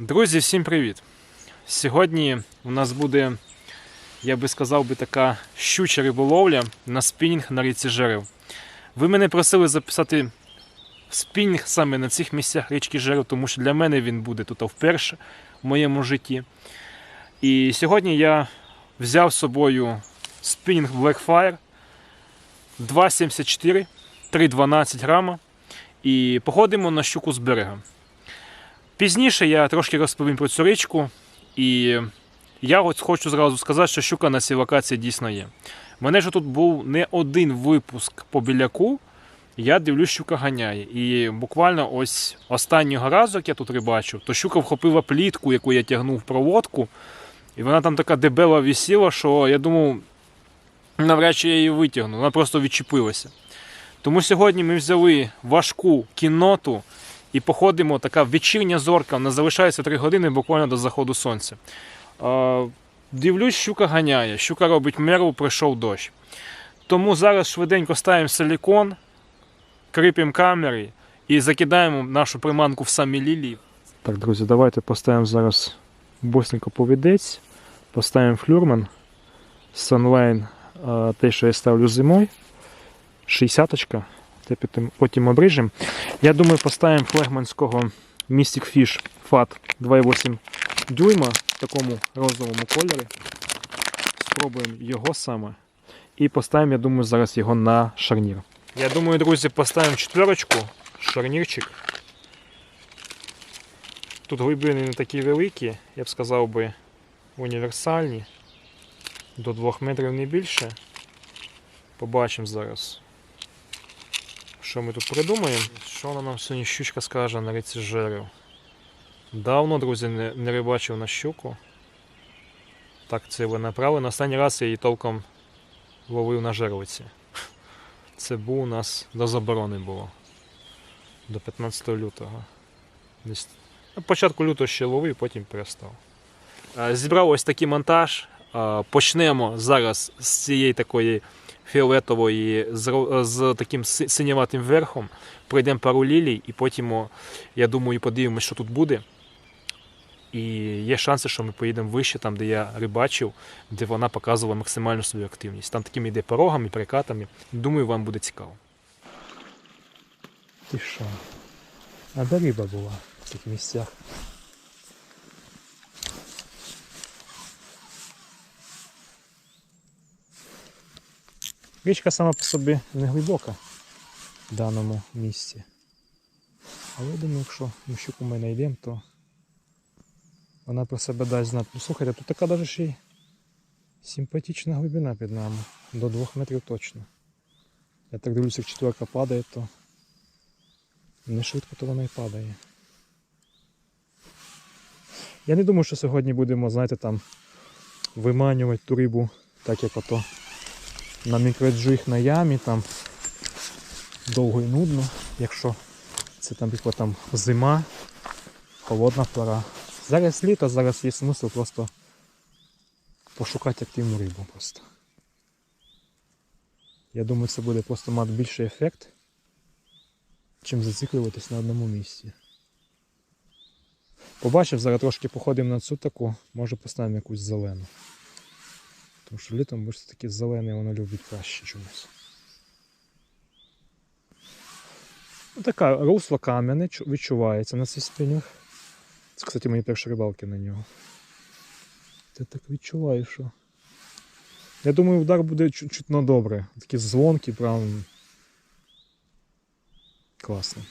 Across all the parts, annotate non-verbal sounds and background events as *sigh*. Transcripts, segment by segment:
Друзі, всім привіт! Сьогодні у нас буде, я би сказав би, така щуча риболовля на спінінг на річці Жерев. Ви мене просили записати спінінг саме на цих місцях річки Жерев, тому що для мене він буде тут вперше в моєму житті. І сьогодні я взяв з собою спінінг Blackfire 2,74, 3,12 грама. І походимо на щуку з берега. Пізніше я трошки розповім про цю річку, і я ось хочу зразу сказати, що щука на цій локації дійсно є. У мене ж тут був не один випуск по біляку, я дивлюсь, щука ганяє. І буквально ось останнього разу, як я тут рибачив, то щука вхопила плітку, яку я тягнув в проводку, і вона там така дебела висіла, що я думав, навряд чи я її витягну, вона просто відчепилася. Тому сьогодні ми взяли важку кінноту і походимо. Така вечірня зорка. Нас залишається 3 години буквально до заходу сонця. Дивлюсь, щука ганяє. Щука робить меру, прийшов дощ. Тому зараз швиденько ставимо силікон, кріпимо камери і закидаємо нашу приманку в самі лілії. Так, друзі, давайте поставимо зараз босенько повідець, поставимо флюрман, Sunline, те, що я ставлю зимою. 60-очка, це потім, потім обріжемо. Я думаю, поставимо флегманського Mystic Fish FAT 2,8 дюйма в такому розовому кольорі. Спробуємо його саме. І поставимо, я думаю, зараз його на шарнір. Я думаю, друзі, поставимо четверочку, шарнірчик. Тут глибини не такі великі, я б сказав би, універсальні. До 2 метрів не більше. Побачимо зараз. Що ми тут придумаємо? Що вона нам сьогодні щучка скаже на ріці жерев? Давно, друзі, не, не рибачив на щуку. Так ціленаправлено. Останній раз я її толком ловив на жервиці. Це був у нас до заборони було. До 15 лютого. Десь початку лютого ще ловив, потім перестав. Зібрав ось такий монтаж. Почнемо зараз з цієї такої фіолетової з, з таким си- синєватим верхом. Пройдемо пару лілій і потім, я думаю, подивимося, що тут буде. І є шанси, що ми поїдемо вище, там, де я рибачив, де вона показувала максимальну свою активність. Там такими йде порогами, перекатами. Думаю, вам буде цікаво. Ти що? А де риба була в цих місцях? Річка сама по собі не глибока в даному місці. Але я думаю, якщо ми щуку ми знайдемо, то вона про себе дасть знати. Ну, слухайте, тут така навіть ще й симпатична глибина під нами. До 2 метрів точно. Я так дивлюся, як четверка падає, то не швидко то вона і падає. Я не думаю, що сьогодні будемо, знаєте, там виманювати ту рибу, так як ото на мікроджиг на ямі, там довго і нудно, якщо це там, наприклад, там зима, холодна пора. Зараз літо, зараз є смисл просто пошукати активну рибу просто. Я думаю, це буде просто мати більший ефект, чим зациклюватись на одному місці. Побачив, зараз трошки походимо на цю таку, може поставимо якусь зелену. Тому що літом бо ж таке зелене воно любить краще чомусь. Ну, така русло кам'яне відчувається на цій спині. Це, кстати, мої перші рибалки на нього. Ти так відчуваю, що. Я думаю, удар буде чу- чутно добре. Такі дзвонки, прям. Класно.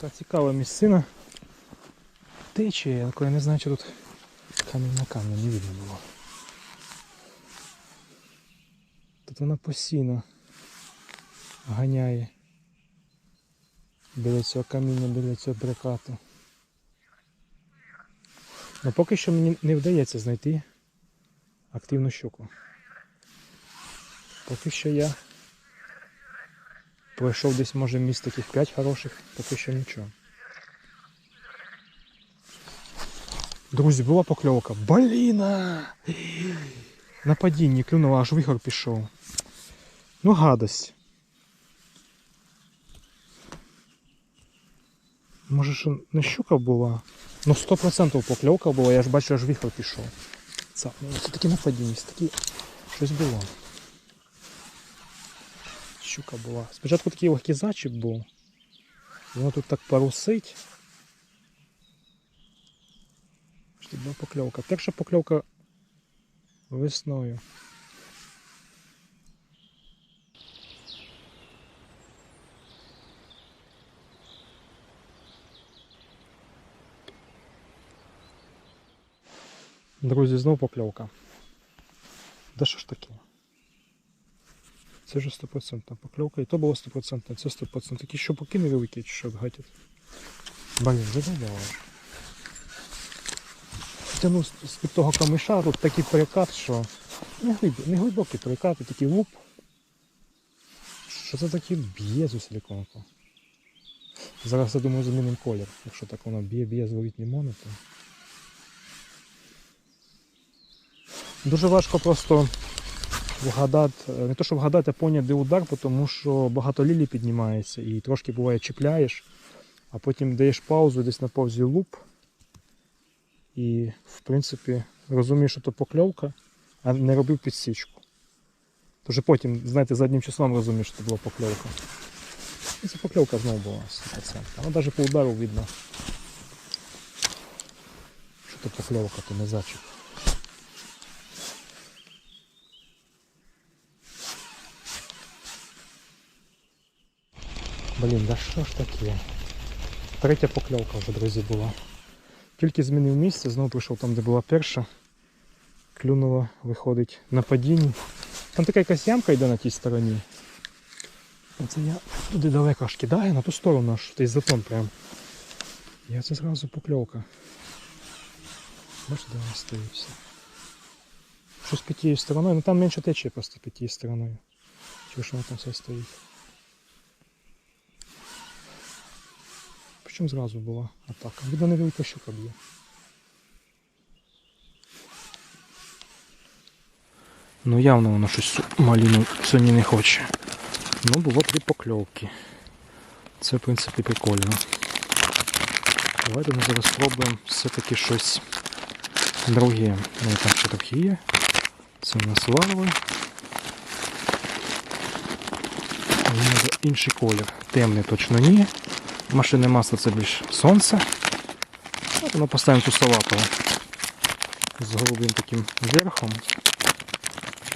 Така цікава місцина. Течія, яку я не знаю, чи тут камінь на камінь не видно було. Тут вона постійно ганяє біля цього каміння, біля цього брикату. Ну поки що мені не вдається знайти активну щуку. Поки що я пройшов десь може місць таких 5 хороших, поки що нічого. Друзі, була покльовка. Бліна! На падінні клюнула, аж вихор пішов. Ну, гадость. Може, що не щука була? Ну, 100% покльовка була, я ж бачу, аж вихор пішов. Це, ну, такі на такі щось було. Щука була. Спочатку такий легкий зачіп був. Воно тут так парусить. Що була покльовка. Перша покльовка весною. Друзі, знов покльовка. Да що ж таке? Це вже 100% покльовка, і то було 100%, це 100%. Такі щупаки невеликі, чи що гатять. Блін, задавало. Тягнув з під того камиша, тут такий перекат, що не, глиб... не глибокий перекат, а такий луп. Що це таке б'є з силіконку? Зараз я думаю замінимо колір. Якщо так воно б'є, б'є, зловить не то. Дуже важко просто вгадати, не то що вгадати, а поняти, де удар, тому що багато лілій піднімається і трошки буває чіпляєш, а потім даєш паузу, десь на паузі луп. І в принципі розумієш, що то покльовка, а не робив підсічку. Тож потім, знаєте, заднім числом розумієш, що це була покльовка. І це покльовка знову була 100%. Але навіть по удару видно, що то покльовка, то не зачіп. Блін, да що ж таке? Третя покльовка вже, друзі, була. Тільки змінив місце, знову прийшов там, де була перша. Клюнула, виходить на падінні. Там така якась ямка йде на тій стороні. Оце я туди далеко аж кидаю, на ту сторону аж той затон прям. І це зразу покльовка. Бачите, де вона стоїть все. Щось під тією стороною, ну там менше тече просто під тією стороною. Чого ж воно там все стоїть? Причому зразу була атака. Видно невелика щука б'є. Ну явно воно щось маліну сьогодні не хоче. Ну було три покльовки. Це в принципі прикольно. Давайте ми зараз спробуємо все-таки щось друге. Ну там ще трохи є. Це у нас треба інший колір. Темний точно ні. Машинне масло це більш сонце. От ми поставимо салатову з голубим таким верхом.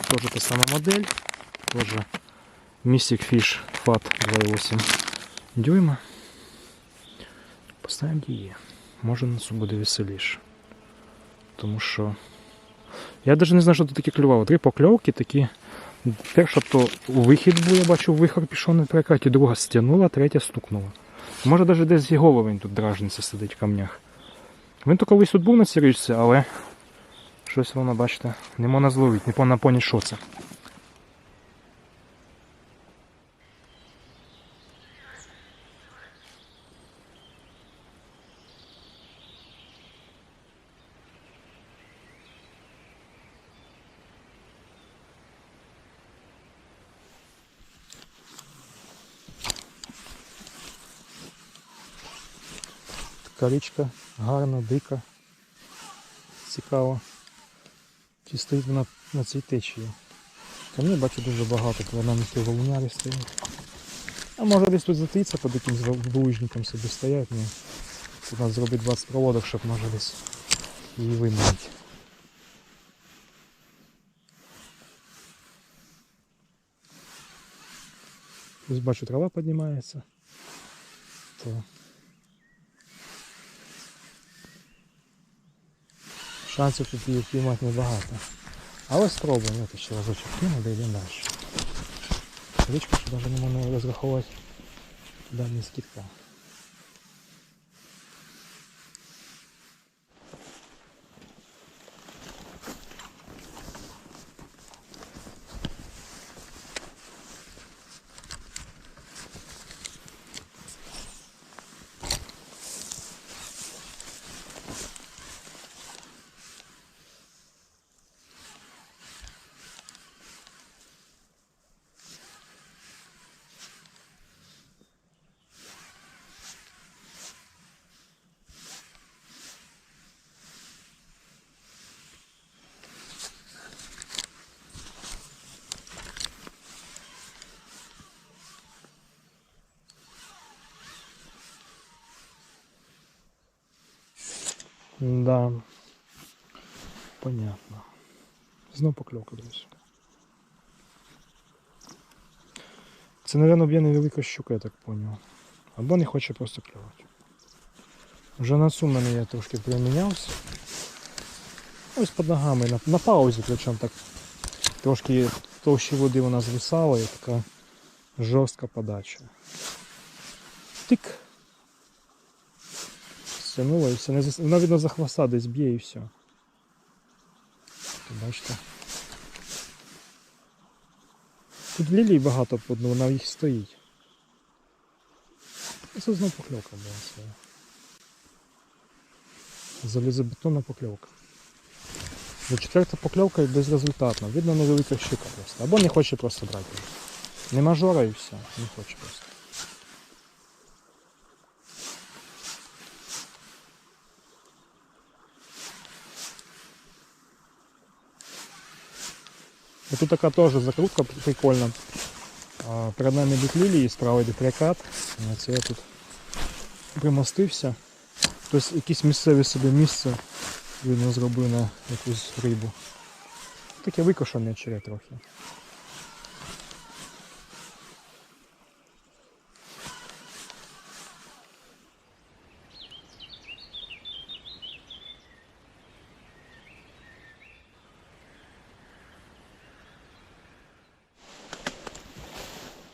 Тоже та сама модель. Тоже Mystic Fish FAT 2,8 дюйма. Поставимо її. Може це буде веселіше. Тому що я навіть не знаю, що тут таке клювало. Три покльовки такі. Перша то вихід був, я бачу, вихор пішов на перекаті, друга стягнула, третя стукнула. Може навіть десь зі голови він тут дражниця сидить в камнях. Він то колись тут був на цій річці, але щось воно, бачите, не можна не можна поняти, що це. Така річка гарна, дика. Цікаво. Чи стоїть вона на цій течії. Камінь бачу дуже багато, то вона на ті волунярі стоїть. А може десь тут затаїться під якимсь булыжником собі стоять, ну тут нас зробить 20 проводок, щоб може десь її вимінити. Ось бачу, трава піднімається. То Шансів тут її піймати небагато. Але спробуємо, я ще разочок кинули, йдемо далі. Річку, що навіть не можна розраховувати дані кітка. Да. Понятно. Знов покльовка, друзі. Це, мабуть, б'є невелика щука, я так поняв. Або не хоче просто клювати. Вже на цю мене я трошки примінявся. Ось під ногами, на, на паузі, причому так трошки товщі води вона звисала і така жорстка подача. Тик. Стянула і все. Вона видно за хвоста десь б'є і все. Тут Бачите. Тут лілій багато по дну, вона їх стоїть. Це знову покльовка була своя. Залізобетонна покльовка. Вже четверта покльовка і безрезультатна. Видно невелика щука просто. Або не хоче просто брати. Не мажора і все. Не хоче просто. І тут така теж закрутка прикольна. А, Перед нами идут лилии, справа йде прикат. Це я тут примостився. Тобто якесь місцеве собі місце видно зробив на якусь рибу. Таке викошене чере трохи.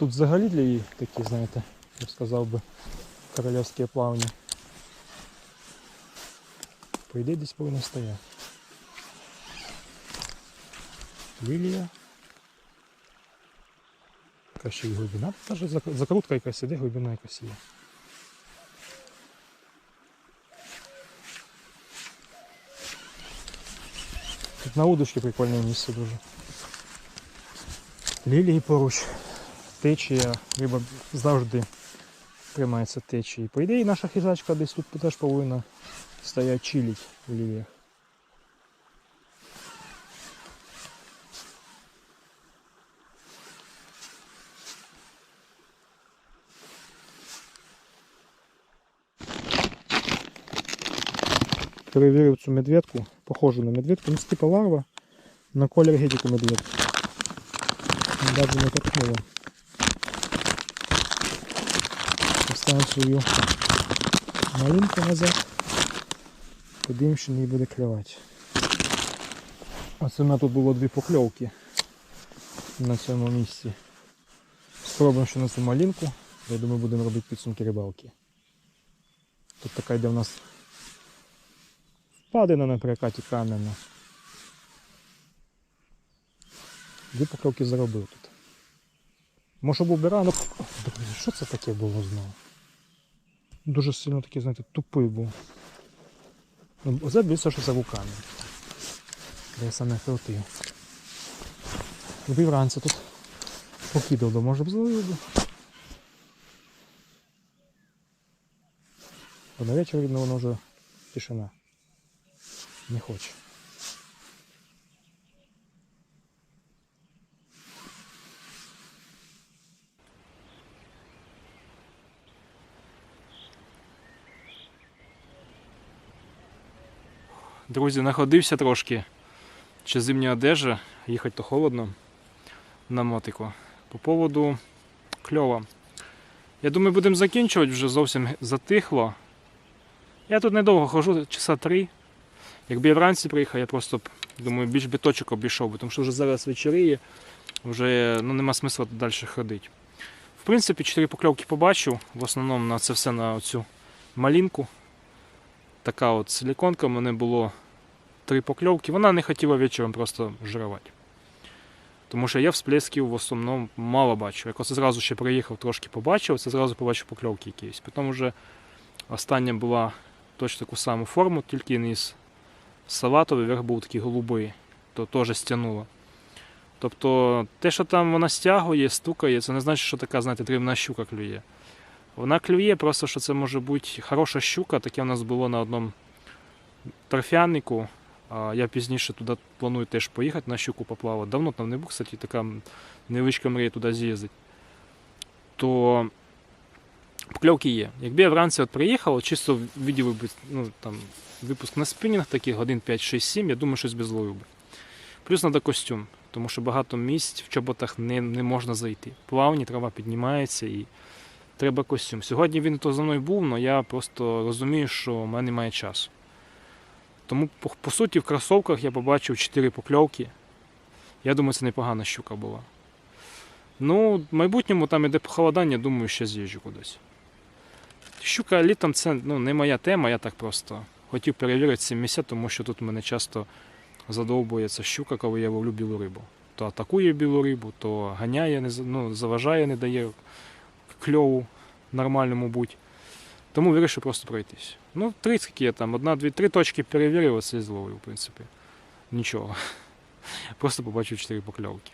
Тут взагалі для її такі, знаєте, я б сказав би, королівські плавні. По ідеї десь повинно стояти. Лілія. Яка ще й глибина. Зак- закрутка якась іде, глибина якась є. Тут на удочці прикольне місце дуже. Лілії поруч. Течія, риба завжди тримається течії. По ідеї наша хижачка десь тут теж повинна стояти чилить в ліліях. Перевірив цю медведку, похожу на медведку, ну типа ларва, на колір геть як у медведки. Навіть не торкнула. Свою малинку назад. Подивимось, що не буде клювати. Оце в мене тут було дві покльовки на цьому місці. Спробуємо ще на цю малинку. Я думаю, будемо робити підсумки рибалки. Тут така йде в нас впадина на перекаті кам'яна. Дві покльовки заробив тут. Може був би ранок. Що це таке було знову? Дуже сильно такий, знаєте, тупий був. Ну, Оце більше, що це вулкани. Де я саме крутив. Любив вранці тут покидав, би, може б зловив би. Бо на вечір, видно, воно вже тишина. Не хоче. Друзі, находився трошки. Ще зимня одежа, їхати то холодно на мотику. По поводу кльова. Я думаю, будемо закінчувати, вже зовсім затихло. Я тут недовго хожу, часа три. Якби я вранці приїхав, я просто думаю, більш би точок обійшов би, тому що вже зараз вечоріє, вже ну, нема смисла далі ходити. В принципі, чотири покльовки побачив, в основному на це все на цю малінку. Така от силіконка, в мене було три покльовки. Вона не хотіла вечором просто жирувати. Тому що я всплесків в основному мало бачу. Як оце зразу ще приїхав, трошки побачив, це зразу побачив покльовки якісь. Потім вже остання була точно таку саму форму, тільки не з салатовий, верх був такий голубий, то теж стягнуло. Тобто те, що там вона стягує, стукає, це не значить, що така, знаєте, дрібна щука клює. Вона клює, просто що це може бути хороша щука, таке в нас було на одному торфянику. Я пізніше туди планую теж поїхати на щуку поплавати. Давно там не був, кстати, така невеличка мрія туди з'їздити. То покльовки є. Якби я вранці от приїхав, чисто видів би ну, там, випуск на спінінг, таких годин 5, 6, 7, я думаю, щось би зловив би. Плюс треба костюм, тому що багато місць в чоботах не, не можна зайти. Плавні, трава піднімається і треба костюм. Сьогодні він то за мною був, але я просто розумію, що в мене немає часу. Тому, по, по суті, в кросовках я побачив 4 покльовки. Я думаю, це непогана щука була. Ну, в майбутньому там іде похолодання, думаю, ще з'їжджу кудись. Щука літом це ну, не моя тема, я так просто хотів перевірити ці місця, тому що тут мене часто задовбує ця щука, коли я ловлю білу рибу. То атакує білу рибу, то ганяє, ну, заважає, не дає кльову нормальному будь. Тому вирішив просто пройтись. Ну, три я там, одна, дві, три точки перевірив, оце зловив, в принципі. Нічого. *laughs* Просто побачив чотири покльовки.